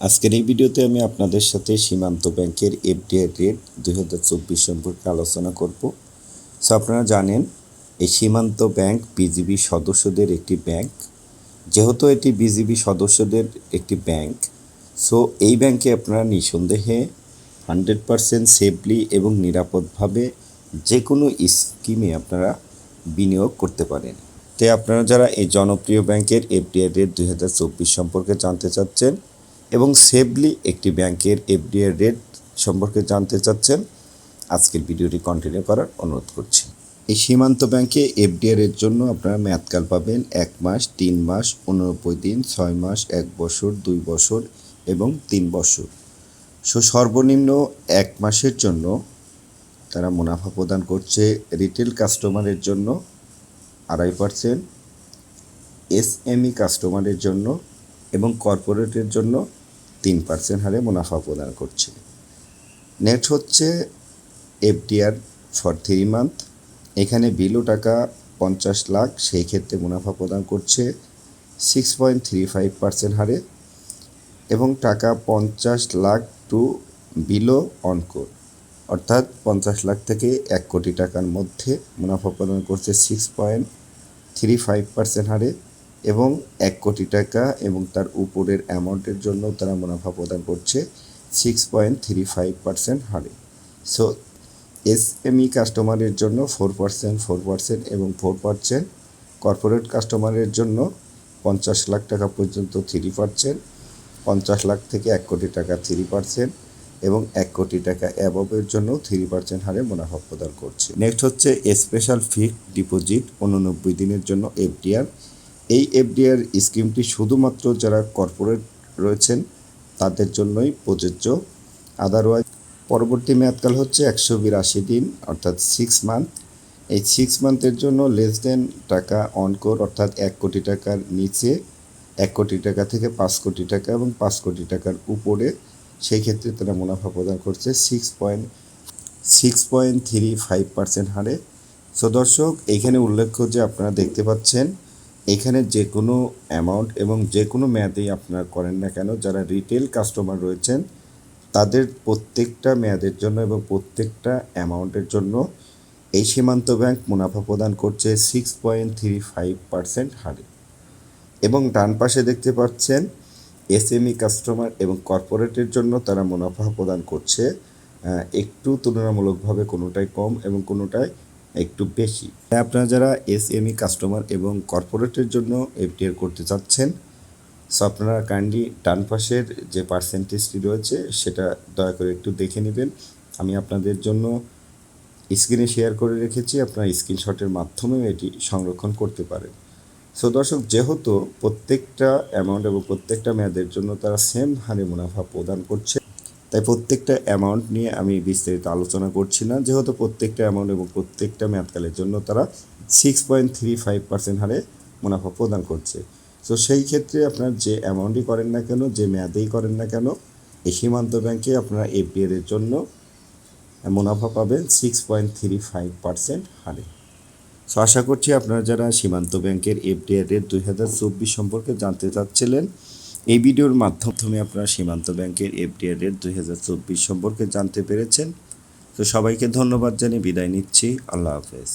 আজকের এই ভিডিওতে আমি আপনাদের সাথে সীমান্ত ব্যাংকের এফডিআই রেট দুই হাজার চব্বিশ সম্পর্কে আলোচনা করব। সো আপনারা জানেন, এই সীমান্ত ব্যাংক বিজিবি সদস্যদের একটি ব্যাংক। যেহেতু এটি বিজিবি সদস্যদের একটি ব্যাংক সো এই ব্যাংকে আপনারা নিঃসন্দেহে হান্ড্রেড পারসেন্ট সেফলি এবং নিরাপদভাবে যে কোনো স্কিমে আপনারা বিনিয়োগ করতে পারেন। তাই আপনারা যারা এই জনপ্রিয় ব্যাংকের এফডিআই রেট দুই হাজার চব্বিশ সম্পর্কে জানতে চাচ্ছেন এবং সেফলি একটি ব্যাংকের এফডিআই রেট সম্পর্কে জানতে চাচ্ছেন, আজকের ভিডিওটি কন্টিনিউ করার অনুরোধ করছি। এই সীমান্ত ব্যাংকে এফডিআর এর জন্য আপনারা মেয়াদকাল পাবেন এক মাস, তিন মাস উননব্বই দিন, ছয় মাস, এক বছর, দুই বছর এবং তিন বছর। সো সর্বনিম্ন এক মাসের জন্য তারা মুনাফা প্রদান করছে রিটেল কাস্টমারের জন্য আড়াই পার্সেন্ট এসএমই কাস্টমারের জন্য এবং কর্পোরেটের জন্য তিন পার্সেন্ট হারে মুনাফা প্রদান করছে। নেট হচ্ছে এফডিআর ফর থ্রি মান্থ। এখানে বিলো টাকা পঞ্চাশ লাখ, সেই ক্ষেত্রে মুনাফা প্রদান করছে six point three five percent হারে এবং টাকা পঞ্চাশ লাখ টু বিলো অনকোর অর্থাৎ পঞ্চাশ লাখ থেকে এক কোটি টাকার মধ্যে মুনাফা প্রদান করছে six point three five percent হারে। এবং এক কোটি টাকা এবং তার উপরের অ্যামাউন্টের জন্য তারা মুনাফা প্রদান করছে six point three five percent হারে। সো এস এসএমই কাস্টমারের জন্য ফোর পার্সেন্ট ফোর পার্সেন্ট এবং ফোর পার্সেন্ট কর্পোরেট কাস্টমারের জন্য পঞ্চাশ লাখ টাকা পর্যন্ত থ্রি পার্সেন্ট পঞ্চাশ লাখ থেকে এক কোটি টাকা থ্রি পার্সেন্ট এবং এক কোটি টাকা অ্যাবভের জন্য থ্রি পার্সেন্ট হারে মুনাফা প্রদান করছে। নেক্সট হচ্ছে স্পেশাল ফিক্সড ডিপোজিট উননব্বই দিনের জন্য এফডিআর এই এফডিআর স্কিমটি শুধুমাত্র যারা কর্পোরেট রয়েছেন, তাদের জন্যই প্রযোজ্য। আদারওয়াইজ পরবর্তী মেয়াদকাল হচ্ছে একশো বিরাশি দিন, অর্থাৎ সিক্স মান্থ এই সিক্স মান্থের জন্য লেস দেন টাকা অনকোর অর্থাৎ এক কোটি টাকার নিচে, এক কোটি টাকা থেকে পাঁচ কোটি টাকা এবং পাঁচ কোটি টাকার উপরে, সেই ক্ষেত্রে তারা মুনাফা প্রদান করছে six point six point three five percent হারে। সো দর্শক এইখানে উল্লেখ্য যে আপনারা দেখতে পাচ্ছেন এখানে যে কোনো অ্যামাউন্ট এবং যে কোনো মেয়াদেই আপনারা করেন না কেন, যারা রিটেল কাস্টমার রয়েছেন, তাদের প্রত্যেকটা মেয়াদের জন্য এবং প্রত্যেকটা অ্যামাউন্টের জন্য এই সীমান্ত ব্যাংক মুনাফা প্রদান করছে six point three five percent হারে। এবং ডান পাশে দেখতে পাচ্ছেন এসএমই কাস্টমার এবং কর্পোরেটের জন্য তারা মুনাফা প্রদান করছে একটু তুলনামূলকভাবে কোনোটাই কম এবং কোনোটাই একটু বেশি। আপনারা যারা এসএমই কাস্টমার এবং কর্পোরেটের জন্য এফডিআর করতে চাচ্ছেন, সো আপনারা কাইন্ডলি ডান পাশের যে পার্সেন্টেজটি রয়েছে, সেটা দয়া করে একটু দেখে নেবেন। আমি আপনাদের জন্য স্ক্রিনে শেয়ার করে রেখেছি, আপনারা স্ক্রিনশটের মাধ্যমেও এটি সংরক্ষণ করতে পারেন। সো দর্শক, যেহেতু প্রত্যেকটা অ্যামাউন্ট এবং প্রত্যেকটা মেয়াদের জন্য তারা সেম হারে মুনাফা প্রদান করছে তাই প্রত্যেকটা অ্যামাউন্ট নিয়ে আমি বিস্তারিত আলোচনা করছি না। যেহেতু প্রত্যেকটা অ্যামাউন্ট এবং প্রত্যেকটা মেয়াদকালের জন্য তারা six point three five percent হারে মুনাফা প্রদান করছে। সো সেই ক্ষেত্রে আপনার যে অ্যামাউন্টই করেন না কেন, যে মেয়াদেই করেন না কেন, এই সীমান্ত ব্যাংকে আপনারা এফডিআর এর জন্য মুনাফা পাবেন six point three five percent হারে। সো আশা করছি আপনারা যারা সীমান্ত ব্যাংকের এফডিআর রেট দুই হাজার চব্বিশ সম্পর্কে জানতে চাচ্ছিলেন এই ভিডিওর মাধ্যমে আপনারা সীমান্ত ব্যাংকের এফডিআর রেট দুই হাজার চব্বিশ সম্পর্কে জানতে পেরেছেন। তো সবাইকে ধন্যবাদ জানিয়ে বিদায় নিচ্ছি। আল্লাহ হাফেজ।